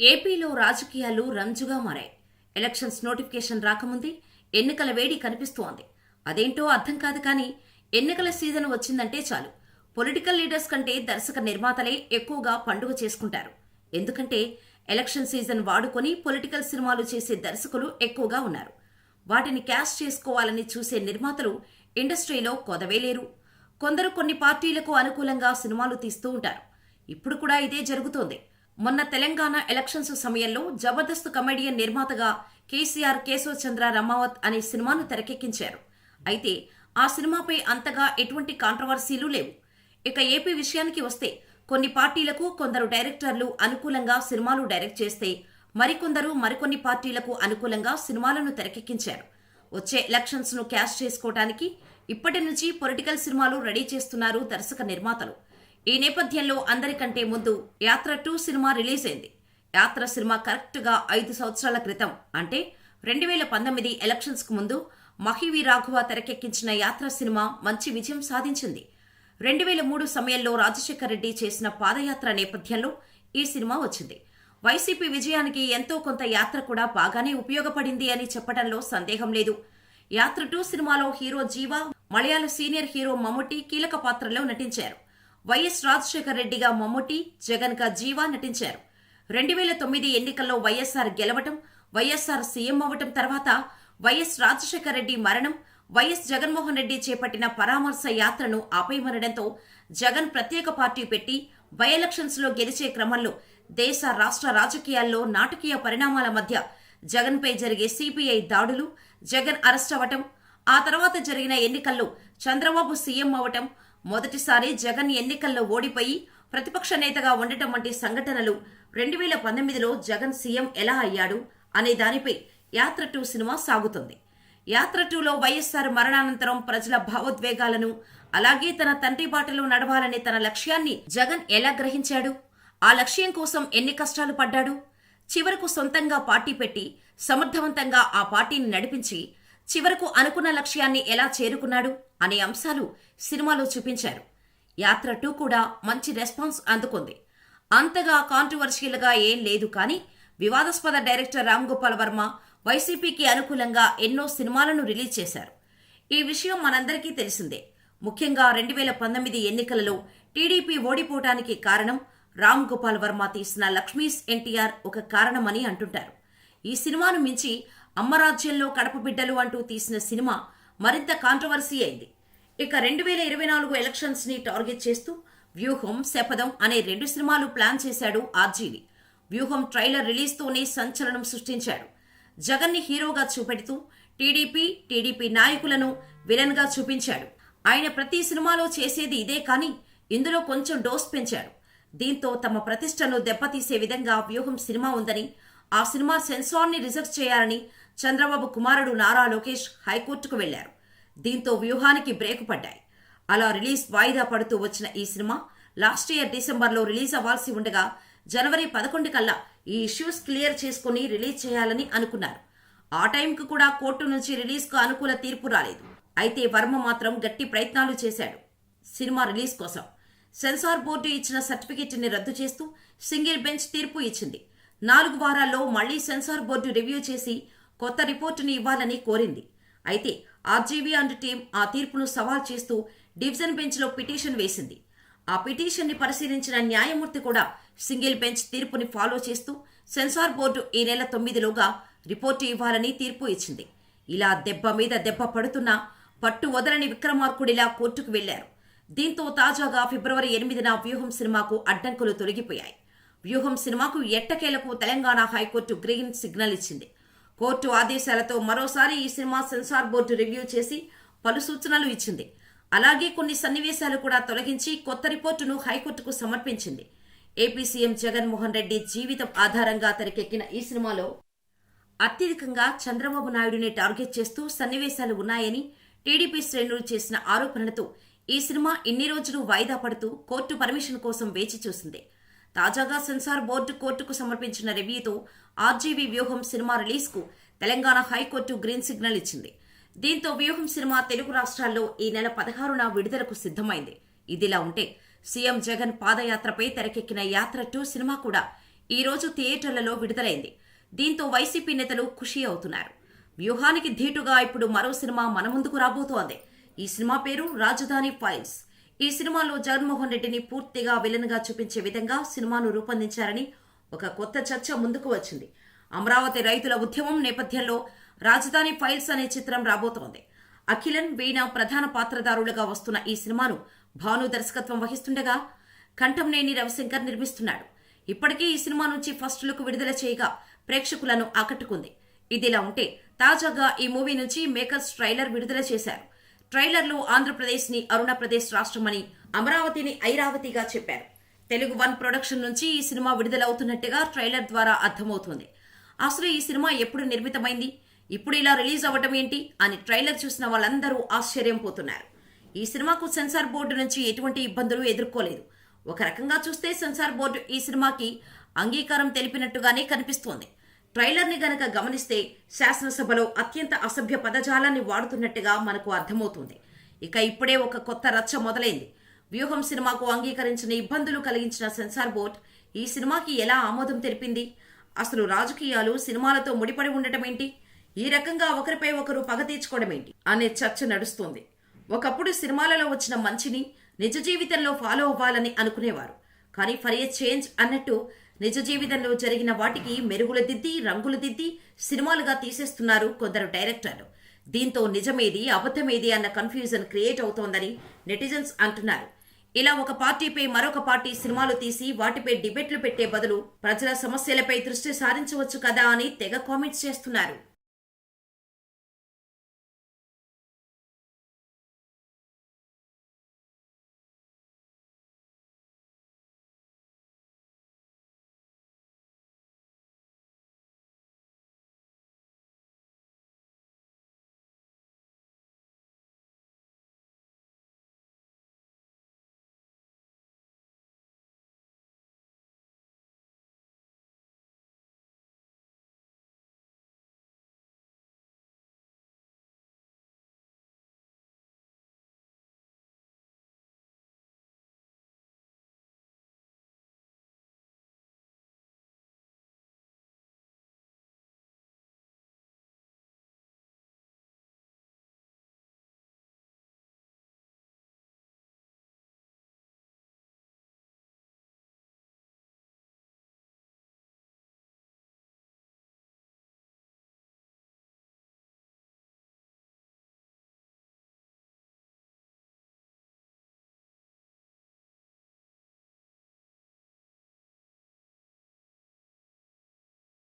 ఏపీలో రాజకీయాలు రంజుగా మారాయి. ఎలక్షన్స్ నోటిఫికేషన్ రాకముందే ఎన్నికల వేడి కనిపిస్తోంది. అదేంటో అర్థం కాదు కానీ ఎన్నికల సీజన్ వచ్చిందంటే చాలు. పొలిటికల్ లీడర్స్ కంటే దర్శక నిర్మాతలే ఎక్కువగా పండుగ చేసుకుంటారు. ఎందుకంటే ఎలక్షన్ సీజన్ వాడుకొని పొలిటికల్ సినిమాలు చేసే దర్శకులు ఎక్కువగా ఉన్నారు. వాటిని క్యాష్ చేసుకోవాలని చూసే నిర్మాతలు ఇండస్ట్రీలో కొదవేలేరు కొందరు కొన్ని పార్టీలకు అనుకూలంగా సినిమాలు తీస్తూ ఉంటారు. ఇప్పుడు కూడా ఇదే జరుగుతోంది. మొన్న తెలంగాణ ఎలక్షన్స్ సమయంలో జబర్దస్త్ కమెడియన్ నిర్మాతగా కేసీఆర్ కేశవ చంద్ర రమావత్ అనే సినిమాను తెరకెక్కించారు. అయితే ఆ సినిమాపై అంతగా ఎటువంటి కాంట్రవర్సీలు లేవు. ఇక ఏపీ విషయానికి వస్తే కొన్ని పార్టీలకు కొందరు డైరెక్టర్లు అనుకూలంగా సినిమాలు డైరెక్ట్ చేస్తే మరికొందరు మరికొన్ని పార్టీలకు అనుకూలంగా సినిమాలను తెరకెక్కించారు. వచ్చే ఎలక్షన్స్ను క్యాష్ చేసుకోవటానికి ఇప్పటి నుంచి పొలిటికల్ సినిమాలు రెడీ చేస్తున్నారు దర్శక నిర్మాతలు. ఈ నేపథ్యంలో అందరికంటే ముందు యాత్ర టూ సినిమా రిలీజ్ అయింది. యాత్ర సినిమా కరెక్ట్గా ఐదు సంవత్సరాల క్రితం అంటే రెండు వేల పంతొమ్మిది ఎలక్షన్స్కు ముందు మహివి రాఘవ తెరకెక్కించిన యాత్ర సినిమా మంచి విజయం సాధించింది. రెండు వేల మూడు సమయంలో రాజశేఖర రెడ్డి చేసిన పాదయాత్ర నేపథ్యంలో ఈ సినిమా వచ్చింది. వైసీపీ విజయానికి ఎంతో కొంత యాత్ర కూడా బాగానే ఉపయోగపడింది అని చెప్పడంలో సందేహం లేదు. యాత్ర టూ సినిమాలో hero Jiiva Malayalam senior hero Mammootty కీలక పాత్రలో నటించారు. వైఎస్ రాజశేఖర రెడ్డిగా మమ్ముటి జగన్గా జీవా నటించారు. రెండు వేల తొమ్మిది ఎన్నికల్లో వైఎస్ఆర్ గెలవటం వైఎస్ఆర్ సీఎం అవ్వటం తర్వాత వైఎస్ రాజశేఖర రెడ్డి మరణం వైఎస్ జగన్మోహన్ రెడ్డి చేపట్టిన పరామర్శ యాత్రను ఆపేయమనడంతో జగన్ ప్రత్యేక పార్టీ పెట్టి బై ఎలక్షన్స్లో గెలిచే క్రమంలో దేశ రాష్ట్ర రాజకీయాల్లో నాటకీయ పరిణామాల మధ్య జగన్పై జరిగే సిపిఐ దాడులు జగన్ అరెస్ట్ అవ్వటం ఆ తర్వాత జరిగిన ఎన్నికల్లో చంద్రబాబు సీఎం అవ్వటం మొదటిసారి జగన్ ఎన్నికల్లో ఓడిపోయి ప్రతిపక్ష నేతగా ఉండటం వంటి సంఘటనలు రెండు వేల పంతొమ్మిదిలో జగన్ సీఎం ఎలా అయ్యాడు అనే దానిపై యాత్ర టూ సినిమా సాగుతుంది. యాత్ర టూలో వైఎస్ఆర్ మరణానంతరం ప్రజల భావోద్వేగాలను అలాగే తన తండ్రి బాటలో నడవాలనే తన లక్ష్యాన్ని జగన్ ఎలా గ్రహించాడు? ఆ లక్ష్యం కోసం ఎన్ని కష్టాలు పడ్డాడు? చివరకు సొంతంగా పార్టీ పెట్టి సమర్థవంతంగా ఆ పార్టీని నడిపించి చివరకు అనుకున్న లక్ష్యాన్ని ఎలా చేరుకున్నాడు అనే అంశాలు సినిమాలో చూపించారు. యాత్ర టూ కూడా మంచి రెస్పాన్స్ అందుకుంది. అంతగా కాంట్రవర్షియల్గా ఏం లేదు కానీ వివాదాస్పద డైరెక్టర్ రామ్ గోపాల్ వర్మ వైసీపీకి అనుకూలంగా ఎన్నో సినిమాలను రిలీజ్ చేశారు. ఈ విషయం మనందరికీ తెలిసిందే. ముఖ్యంగా రెండు వేల పంతొమ్మిది ఎన్నికలలో టీడీపీ ఓడిపోవటానికి కారణం రామ్ గోపాల్ వర్మ తీసిన లక్ష్మీస్ ఎన్టీఆర్ ఒక కారణమని అంటుంటారు. ఈ సినిమాను మించి అమ్మరాజ్యంలో కడప బిడ్డలు అంటూ తీసిన సినిమా మరింత కాంట్రవర్సీ అయింది. ఇక రెండు వేల ఇరవై నాలుగు ఎలక్షన్స్ని టార్గెట్ చేస్తూ వ్యూహం శపథం అనే రెండు సినిమాలు ప్లాన్ చేశాడు ఆర్జీవి. వ్యూహం ట్రైలర్ రిలీజ్తోనే సంచలనం సృష్టించాడు. జగన్ని హీరోగా చూపెడుతూ టీడీపీ టీడీపీ నాయకులను విలన్గా చూపించాడు. ఆయన ప్రతి సినిమాలో చేసేది ఇదే కానీ ఇందులో కొంచెం డోస్ పెంచాడు. దీంతో తమ ప్రతిష్టను దెబ్బతీసే విధంగా వ్యూహం సినిమా ఉందని ఆ సినిమా సెన్సార్ని రిజెక్ట్ చేయాలని చంద్రబాబు కుమారుడు నారా లోకేష్ హైకోర్టుకు వెళ్ళారు. దీంతో వ్యూహానికి బ్రేక్ పడ్డాయి. అలా రిలీజ్ వాయిదా పడుతూ వచ్చిన ఈ సినిమా లాస్ట్ ఇయర్ డిసెంబర్లో రిలీజ్ అవ్వాల్సి ఉండగా జనవరి పదకొండు కల్లా ఈ ఇష్యూస్ క్లియర్ చేసుకుని రిలీజ్ చేయాలని అనుకున్నారు. ఆ టైంకు కూడా కోర్టు నుంచి రిలీజ్కు అనుకూల తీర్పు రాలేదు. అయితే వర్మ మాత్రం గట్టి ప్రయత్నాలు చేశాడు. సినిమా రిలీజ్ కోసం సెన్సార్ బోర్డు ఇచ్చిన సర్టిఫికెట్ని రద్దు చేస్తూ సింగిల్ బెంచ్ తీర్పు ఇచ్చింది. నాలుగు వారాల్లో మళ్ళీ సెన్సార్ బోర్డు రివ్యూ చేసి కొత్త రిపోర్టుని ఇవ్వాలని కోరింది. అయితే ఆర్జీవీ అండ్ టీం ఆ తీర్పును సవాల్ చేస్తూ డివిజన్ బెంచ్లో పిటిషన్ వేసింది. ఆ పిటిషన్ని పరిశీలించిన న్యాయమూర్తి కూడా సింగిల్ బెంచ్ తీర్పుని ఫాలో చేస్తూ సెన్సార్ బోర్డు ఈ నెల తొమ్మిదిలోగా రిపోర్టు ఇవ్వాలని తీర్పు ఇచ్చింది. ఇలా దెబ్బ మీద దెబ్బ పడుతున్నా పట్టు వదలని విక్రమార్కుడిలా కోర్టుకు వెళ్ళారు. దీంతో తాజాగా ఫిబ్రవరి ఎనిమిదిన వ్యూహం సినిమాకు అడ్డంకులు తొలగిపోయాయి. వ్యూహం సినిమాకు ఎట్టకేలకు Telangana high court green signal ఇచ్చింది. కోర్టు ఆదేశాలతో మరోసారి ఈ సినిమా సెన్సార్ బోర్డు రివ్యూ చేసి పలు సూచనలు ఇచ్చింది. అలాగే కొన్ని సన్నివేశాలు కూడా తొలగించి కొత్త రిపోర్టును హైకోర్టుకు సమర్పించింది. ఏపీ సీఎం జగన్మోహన్ రెడ్డి జీవితం ఆధారంగా తెరకెక్కిన ఈ సినిమాలో అత్యధికంగా చంద్రబాబు నాయుడుని టార్గెట్ చేస్తూ సన్నివేశాలు ఉన్నాయని టీడీపీ శ్రేణులు చేసిన ఆరోపణలతో ఈ సినిమా ఇన్ని రోజులు వాయిదా పడుతూ కోర్టు పర్మిషన్ కోసం వేచి చూసింది. తాజాగా సెన్సార్ బోర్డు కోర్టుకు సమర్పించిన రివ్యూతో RGV Vyooham cinema రిలీజ్కు Telangana high court green signal ఇచ్చింది. దీంతో వ్యూహం సినిమా తెలుగు రాష్ట్రాల్లో ఈ నెల పదహారున విడుదలకు సిద్ధమైంది. ఇదిలా ఉంటే సీఎం జగన్ పాదయాత్రపై తెరకెక్కిన యాత్ర టూ సినిమా కూడా ఈ రోజు థియేటర్లలో విడుదలైంది. దీంతో వైసీపీ నేతలు ఖుషి అవుతున్నారు. వ్యూహానికి ధీటుగా ఇప్పుడు మరో సినిమా మన ముందుకు రాబోతోంది. ఈ సినిమా పేరు రాజధాని ఫైల్స్. ఈ సినిమాలో జగన్మోహన్ రెడ్డిని పూర్తిగా విలన్గా చూపించే విధంగా సినిమాను రూపొందించారని ఒక కొత్త చర్చ ముందుకు వచ్చింది. అమరావతి రైతుల ఉద్యమం నేపథ్యంలో రాజధాని ఫైల్స్ అనే చిత్రం రాబోతోంది. అఖిలన్ వీణ ప్రధాన పాత్రధారులుగా వస్తున్న ఈ సినిమాను భాను దర్శకత్వం వహిస్తుండగా కంఠంనేని రవిశంకర్ నిర్మిస్తున్నాడు. ఇప్పటికే ఈ సినిమా నుంచి ఫస్ట్ లుక్ విడుదల చేయగా ప్రేక్షకులను ఆకట్టుకుంది. ఇదిలా ఉంటే తాజాగా ఈ మూవీ నుంచి మేకర్స్ ట్రైలర్ విడుదల చేశారు. ట్రైలర్లో ఆంధ్రప్రదేశ్ని అరుణప్రదేశ్ రాష్ట్రమని అమరావతిని ఐరావతిగా చెప్పారు. తెలుగు వన్ ప్రొడక్షన్ నుంచి ఈ సినిమా విడుదలవుతున్నట్టుగా ట్రైలర్ ద్వారా అర్థమవుతుంది. అసలు ఈ సినిమా ఎప్పుడు నిర్మితమైంది? ఇప్పుడు ఇలా రిలీజ్ అవ్వటం ఏంటి? అని ట్రైలర్ చూసిన వాళ్ళందరూ ఆశ్చర్యం పోతున్నారు. ఈ సినిమాకు సెన్సార్ బోర్డు నుంచి ఎటువంటి ఇబ్బందులు ఎదుర్కోలేదు. ఒక రకంగా చూస్తే సెన్సార్ బోర్డు ఈ సినిమాకి అంగీకారం తెలిపినట్టుగానే కనిపిస్తోంది. ట్రైలర్ని గనక గమనిస్తే శాసనసభలో అత్యంత అసభ్య పదజాలాన్ని వాడుతున్నట్టుగా మనకు అర్థమవుతుంది. ఇక ఇప్పుడే ఒక కొత్త రచ్చ మొదలైంది. వ్యూహం సినిమాకు అంగీకరించిన ఇబ్బందులు కలిగించిన సెన్సార్ బోర్డ్ ఈ సినిమాకి ఎలా ఆమోదం తెలిపింది? అసలు రాజకీయాలు సినిమాలతో ముడిపడి ఉండటం ఏంటి? ఈ రకంగా ఒకరిపై ఒకరు పగ తీర్చుకోవడం ఏంటి? అనే చర్చ నడుస్తుంది. ఒకప్పుడు సినిమాలలో వచ్చిన మంచిని నిజ జీవితంలో ఫాలో అవ్వాలని అనుకునేవారు. కానీ ఫర్ ఏ చేంజ్ అన్నట్టు నిజ జీవితంలో జరిగిన వాటికి మెరుగులు దిద్ది రంగులు దిద్ది సినిమాలుగా తీసేస్తున్నారు కొందరు డైరెక్టర్లు. దీంతో నిజమేది అబద్ధమేది అన్న కన్ఫ్యూజన్ క్రియేట్ అవుతోందని నెటిజన్స్ అంటున్నారు. ఇలా ఒక పార్టీపై మరొక పార్టీ సినిమాలు తీసి వాటిపై డిబేట్లు పెట్టే బదులు ప్రజల సమస్యలపై దృష్టి సారించవచ్చు కదా అని తెగ కామెంట్స్ చేస్తున్నారు.